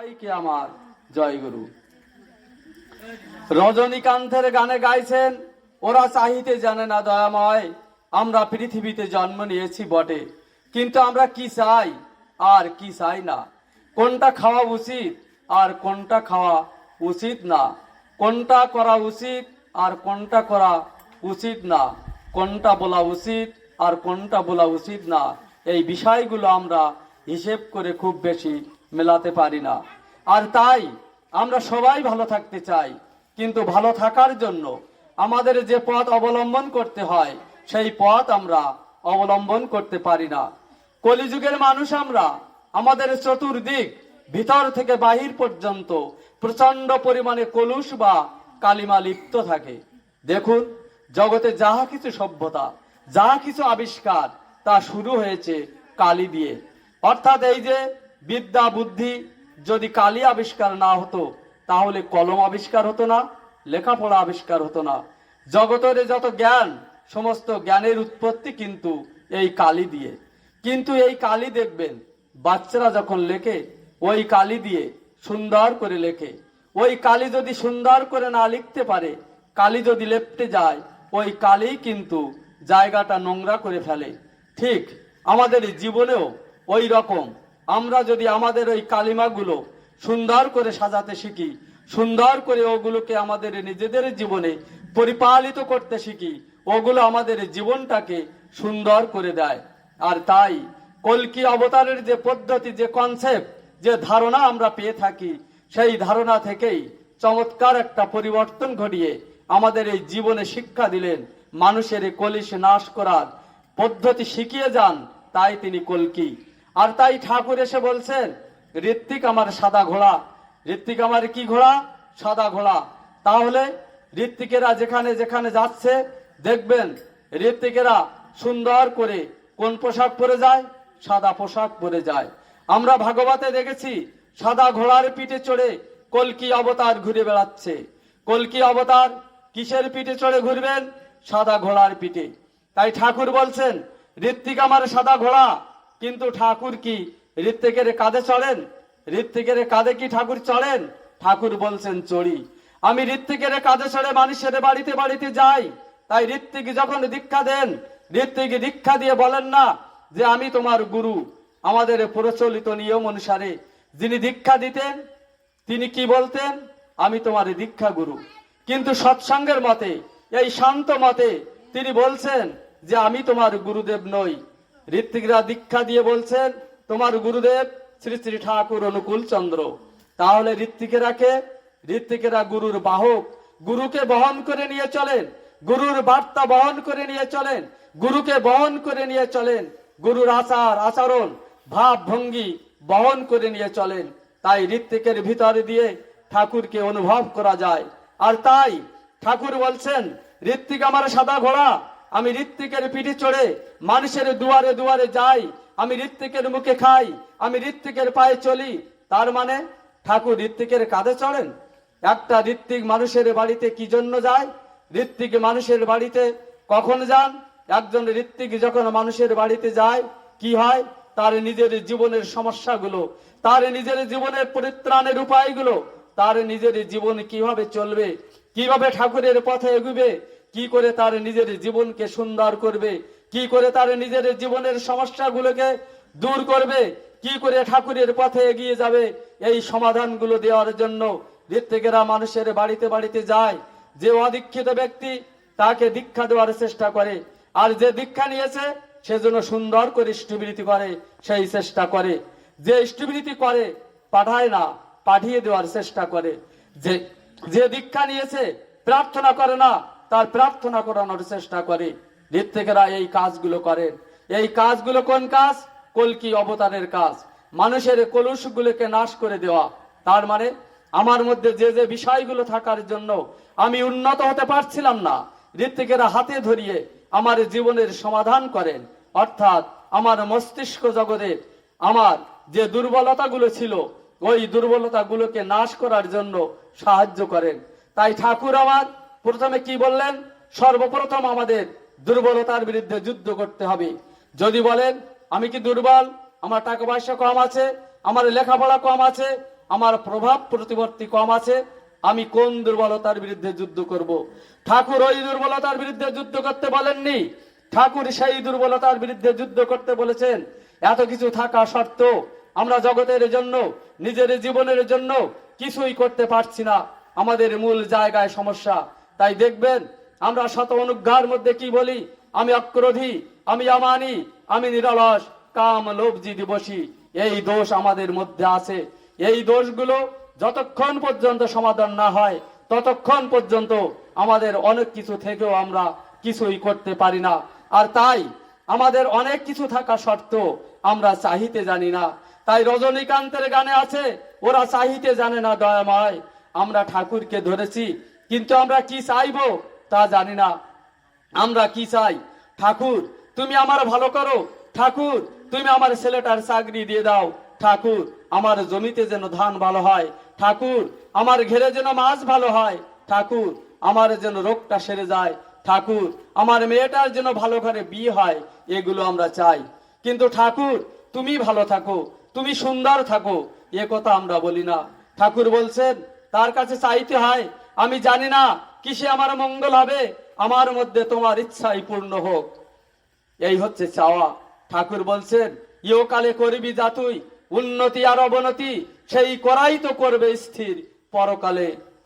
সবাইকে আমার জয় গুরু। রজনীকান্তের গানে গাইছেন, ওরা চাহিতে জানে না দয়াময়, আমরা পৃথিবীতে জন্ম নিয়েছি বটে। কিন্তু আমরা কি চাই, আর কি চাই না। কোনটা খাওয়া উচিত, আর কোনটা খাওয়া উচিত না। কোনটা করা উচিত, আর কোনটা করা উচিত না। কোনটা বলা উচিত, আর কোনটা বলা উচিত না। এই বিষয়গুলো আমরা হিসেব করে খুব বেশি মেলাতে পারি না। আর তাই আমরা সবাই ভালো থাকতে চাই, কিন্তু ভালো থাকার জন্য আমাদের যে পথ অবলম্বন করতে হয়, সেই পথ আমরা অবলম্বন করতে পারি না। কলিযুগের মানুষ আমরা, আমাদের চতুর্দিক ভিতর থেকে বাহির পর্যন্ত প্রচণ্ড পরিমাণে কলুষ বা কালিমা লিপ্ত থাকে। দেখুন, জগতে যাহা কিছু সভ্যতা যাহা কিছু আবিষ্কার, তা শুরু হয়েছে কালি দিয়ে। অর্থাৎ এই যে বিদ্যা বুদ্ধি যদি কালি আবিষ্কার না হতো, তাহলে কলম আবিষ্কার হতো না, লেখাপড়া আবিষ্কার হতো না। জগতের যত জ্ঞান, সমস্ত জ্ঞানের উৎপত্তি কিন্তু এই কালি দিয়ে। কিন্তু এই কালি দেখবেন, বাচ্চারা যখন লেখে, ওই কালি দিয়ে সুন্দর করে লেখে। ওই কালি যদি সুন্দর করে না লিখতে পারে, কালি যদি লেপটে যায়, ওই কালি কিন্তু জায়গাটা নোংরা করে ফেলে। ঠিক আমাদের জীবনেও ওই রকম আমরা যদি আমাদের ওই কালিমাগুলো সুন্দর করে সাজাতে শিখি, সুন্দর করে ওগুলোকে আমাদের নিজেদের জীবনে পরিপালিত করতে শিখি, ওগুলো আমাদের জীবনটাকে সুন্দর করে দেয়। আর তাই কলকি অবতারের যে পদ্ধতি, যে কনসেপ্ট যে ধারণা আমরা পেয়ে থাকি, সেই ধারণা থেকেই চমৎকার একটা পরিবর্তন ঘটিয়ে আমাদের এই জীবনে শিক্ষা দিলেন, মানুষের কলিশ নাশ করার পদ্ধতি শিখিয়ে যান, তাই তিনি কলকি। আর তাই ঠাকুর এসে বলছেন, ঋত্বিক আমার সাদা ঘোড়া। ঋত্বিক আমার কি ঘোড়া? সাদা ঘোড়া। তাহলে ঋত্বিকেরা যেখানে যেখানে যাচ্ছে, দেখবেন ঋত্বিকেরা সুন্দর করে কোন পোশাক পরে যায়? সাদা পোশাক পরে যায়। আমরা ভাগবতে দেখেছি, সাদা ঘোড়ার পিঠে চড়ে কলকি অবতার ঘুরে বেড়াচ্ছে। কলকি অবতার কিসের পিঠে চড়ে ঘুরবেন? সাদা ঘোড়ার পিঠে। তাই ঠাকুর বলছেন, ঋত্বিক আমার সাদা ঘোড়া। কিন্তু ঠাকুর কি ঋত্বিকের কাঁধে চড়েন? ঋত্বিকের কাঁধে কি ঠাকুর চড়েন? ঠাকুর বলছেন, চড়ি। আমি ঋত্বিকের কাঁধে চড়ে মানুষের বাড়িতে বাড়িতে যাই। তাই ঋত্বিক যখন দীক্ষা দেন, ঋত্বিক দীক্ষা দিয়ে বলেন না যে, আমি তোমার গুরু। আমাদের প্রচলিত নিয়ম অনুসারে যিনি দীক্ষা দিতেন, তিনি কি বলতেন? আমি তোমার দীক্ষা গুরু। কিন্তু সৎসঙ্গের মতে, এই শান্ত মতে তিনি বলছেন যে, আমি তোমার গুরুদেব নই। ঋত্বিকরা দীক্ষা দিয়ে বলছেন, তোমার গুরুদেব শ্রী শ্রী ঠাকুর অনুকূল চন্দ্র। তাহলে ঋত্বিকেরা কে ঋত্বিকেরা গুরুর বাহক, গুরুকে বহন করে নিয়ে চলেন, গুরুর বার্তা বহন করে নিয়ে চলেন, গুরুকে বহন করে নিয়ে চলেন, গুরুর আচার, আচরণ, ভাব ভঙ্গি বহন করে নিয়ে চলেন। তাই ঋত্বিকের ভিতরে দিয়ে ঠাকুরকে অনুভব করা যায়। আর তাই ঠাকুর বলছেন, ঋত্বিক আমার সাদা ঘোড়া আমি ঋত্বিকের পিঠে চড়ে মানুষের দুয়ারে দুয়ারে যাই, আমি ঋত্বিকের মুখে খাই, আমি ঋত্বিকের পায়ে চলি। তার মানে ঠাকুর ঋত্বিকের কাঁধে চড়েন? একটা ঋত্বিক মানুষের বাড়িতে কি জন্য যায়? ঋত্বিক মানুষের বাড়িতে কখন যান? একজন ঋত্বিক যখন মানুষের বাড়িতে যায়, কি হয়? তার নিজের জীবনের সমস্যাগুলো, তার নিজের জীবনের পরিত্রাণের উপায়গুলো, তার নিজের জীবন কীভাবে চলবে? কীভাবে ঠাকুরের পথে এগুবে? কি করে তার নিজের জীবনকে সুন্দর করবে? কি করে তার নিজের জীবনের সমস্যাগুলোকে দূর করবে? কি করে ঠাকুরের পথে এগিয়ে যাবে? এই সমাধানগুলো দেওয়ার জন্য ঋত্বিকেরা মানুষের বাড়িতে বাড়িতে যায়। যে অদীক্ষিত ব্যক্তি তাকে দীক্ষা দেওয়ার চেষ্টা করে। আর যে দীক্ষা নিয়েছে সেজন্য সুন্দর করে ইষ্টবৃত্তি করে, সেই চেষ্টা করে। যে ইষ্টবৃত্তি করে, পাঠায় না, পাঠিয়ে দেওয়ার চেষ্টা করে। যে যে দীক্ষা নিয়েছে, প্রার্থনা করে না তার প্রার্থনা করানোর চেষ্টা করে। ঋত্বিকেরা এই কাজগুলো করেন এই কাজগুলো কোন কাজ? কলকি অবতারের কাজ। মানুষের কলুষগুলোকে নাশ করে দেওয়া। তার মানে আমার মধ্যে যে যে বিষয়গুলো থাকার জন্য আমি উন্নত হতে পারছিলাম না ঋত্বিকেরা হাতে ধরিয়ে আমার জীবনের সমাধান করেন। অর্থাৎ আমার মস্তিষ্ক জগতে আমার যে দুর্বলতাগুলো ছিল, ওই দুর্বলতাগুলোকে নাশ করার জন্য সাহায্য করেন। তাই ঠাকুর আমার প্রথমে কি বললেন? সর্বপ্রথম আমাদের দুর্বলতার বিরুদ্ধে যুদ্ধ করতে হবে। যদি বলেন, আমি কি দুর্বল? আমার টাকা পয়সা কম আছে, আমার লেখাপড়া কম আছে, আমার প্রভাব প্রতিপত্তি কম আছে, আমি কোন দুর্বলতার বিরুদ্ধে যুদ্ধ করব। ঠাকুর ওই দুর্বলতার বিরুদ্ধে যুদ্ধ করতে বলেননি। ঠাকুর সেই দুর্বলতার বিরুদ্ধে যুদ্ধ করতে বলেছেন। এত কিছু থাকা সত্ত্বেও আমরা জগতের জন্য, নিজের জীবনের জন্য কিছুই করতে পারছি না। আমাদের মূল জায়গায় সমস্যা তাই দেখবেন, আমরা শত অনুজ্ঞার মধ্যে কি বলি? আমি অক্রোধী, আমি আমানি আমি নিরলস, কাম লোভজি দিবসী। এই দোষ আমাদের মধ্যে আছে। এই দোষগুলো যতক্ষণ পর্যন্ত সমাধান না হয়, ততক্ষণ পর্যন্ত আমাদের অনেক কিছু থেকেও আমরা কিছুই করতে পারি না। আর তাই আমাদের অনেক কিছু থাকা সত্ত্বেও আমরা চাহিতে জানি না। তাই রজনীকান্তের গানে আছে, ওরা চাহিতে জানে না দয়াময়। আমরা ঠাকুরকে ধরেছি কিন্তু আমরা কি চাইব তা জানি না। আমরা কি চাই? ঠাকুর, তুমি আমার ভালো করো। ঠাকুর, তুমি আমার ছেলেটার চাকরি দিয়ে দাও। ঠাকুর, আমার জমিতে যেন ধান ভালো হয়। ঠাকুর, আমার ঘেরে যেন মাছ ভালো হয়। ঠাকুর, আমার যেন রোগটা সেরে যায়। ঠাকুর, আমার মেয়েটার যেন ভালো ঘরে বিয়ে হয়, এগুলো আমরা চাই। কিন্তু ঠাকুর, তুমি ভালো থাকো, তুমি সুন্দর থাকো, এ কথা আমরা বলি না। ঠাকুর বলছেন, তার কাছে চাইতে হয় আমি জানি না কিসে আমার মঙ্গল হবে, আমার মধ্যে তোমার ইচ্ছাই পূর্ণ হোক। এই হচ্ছে চাওয়া। ঠাকুর বলছেন ইও কালে করবি যা তুই, উন্নতি আর অবনতি, সেই করাই তো করবে স্থির, পরকালে